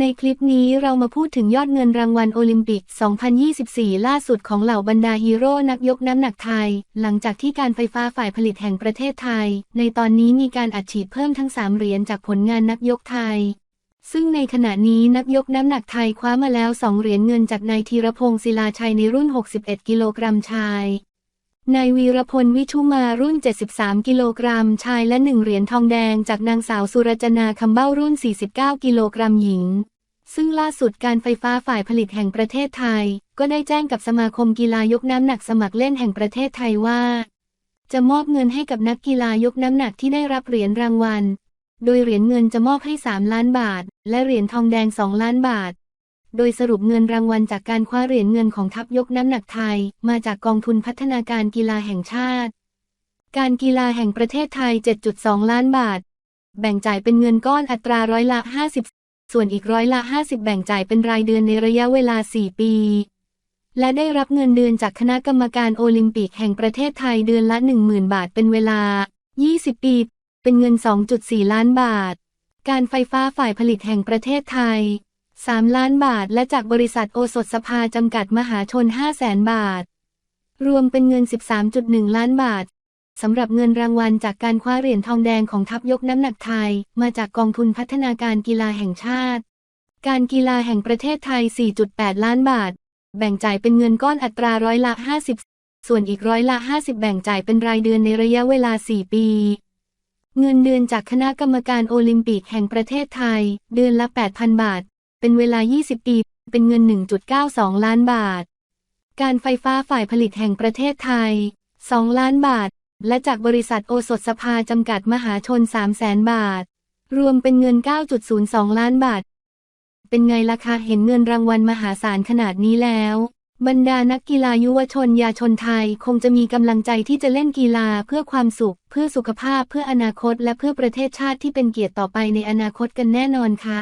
ในคลิปนี้เรามาพูดถึงยอดเงินรางวัลโอลิมปิก 2024 ล่าสุดของเหล่าบรรดาฮีโร่นักยกน้ำหนักไทย หลังจากที่การไฟฟ้าฝ่ายผลิตแห่งประเทศไทย ในตอนนี้มีการอัดฉีดเพิ่มทั้ง 3 เหรียญจากผลงานนักยกไทย ซึ่งในขณะนี้นักยกน้ำหนักไทยคว้ามาแล้ว 2 เหรียญเงินจากนายธีรพงศ์ศิลาชัยในรุ่น 61 กิโลกรัมชาย นายวีรพลวิชุมารุ่น 73 กิโลกรัม ชายและ 1 เหรียญทองแดงจากนางสาวสุรจนาคำเบ้ารุ่น 49 กิโลกรัมหญิง ซึ่งล่าสุดการไฟฟ้าฝ่ายผลิตแห่งประเทศไทย ก็ได้แจ้งกับสมาคมกีฬายกน้ำหนักสมัครเล่นแห่งประเทศไทยว่า จะมอบเงินให้กับนักกีฬายกน้ำหนักที่ได้รับเหรียญรางวัล โดยเหรียญเงินจะมอบให้ 3 ล้านบาท และเหรียญทองแดง 2 ล้านบาท โดยสรุปเงินรางวัลจากการคว้าเหรียญเงินของทัพยกน้ำหนักไทย มาจากกองทุนพัฒนาการกีฬาแห่งชาติ การกีฬาแห่งประเทศไทย 7.2 ล้านบาท แบ่งจ่ายเป็นเงินก้อนอัตราร้อยละ 50 ส่วนอีกร้อยละ 50 แบ่งจ่ายเป็นรายเดือนในระยะเวลา 4 ปี และได้รับเงินเดือนจากคณะกรรมการโอลิมปิกแห่งประเทศไทยเดือนละ 10,000 บาทเป็นเวลา 20 ปี เป็นเงิน 2.4 ล้านบาท การไฟฟ้าฝ่ายผลิตแห่งประเทศไทย 3 ล้านบาท และจากบริษัทโอสถสภาจำกัดมหาชน 5 0 0แสนบาท รวมเป็นเงิน 13.1 ล้านบาทสำหรับเงินรางวัลจากการคว้าเหรียญทองแดงของทัพยกน้ำหนักไทย มาจากกองทุนพัฒนาการกีฬาแห่งชาติ การกีฬาแห่งประเทศไทย 4.8 ล้านบาท แบ่งจ่ายเป็นเงินก้อนอัตราร้อยละ 50 ส่วนอีกร้อยละ 50 แบ่งจ่ายเป็นรายเดือนในระยะเวลา 4 ปี เงินเดือนจากคณะกรรมการโอลิมปิกแห่งประเทศไทย เดือนละ 8,000 บาท เป็นเวลา 20 ปี เป็นเงิน 1.92 ล้านบาท การไฟฟ้าฝ่ายผลิตแห่งประเทศไทย 2 ล้านบาท และจากบริษัทโอสถสภาจำกัดมหาชน 3 0 0แสนบาท รวมเป็นเงิน 9.02 ล้านบาท เป็นไงล่ะคะเห็นเงินรางวัลมหาศาลขนาดนี้แล้ว บรรดานักกีฬายุวชนยาชนไทยคงจะมีกำลังใจที่จะเล่นกีฬาเพื่อความสุข เพื่อสุขภาพเพื่ออนาคต และเพื่อประเทศชาติที่เป็นเกียรติต่อไปในอนาคตกันแน่นอนค่ะ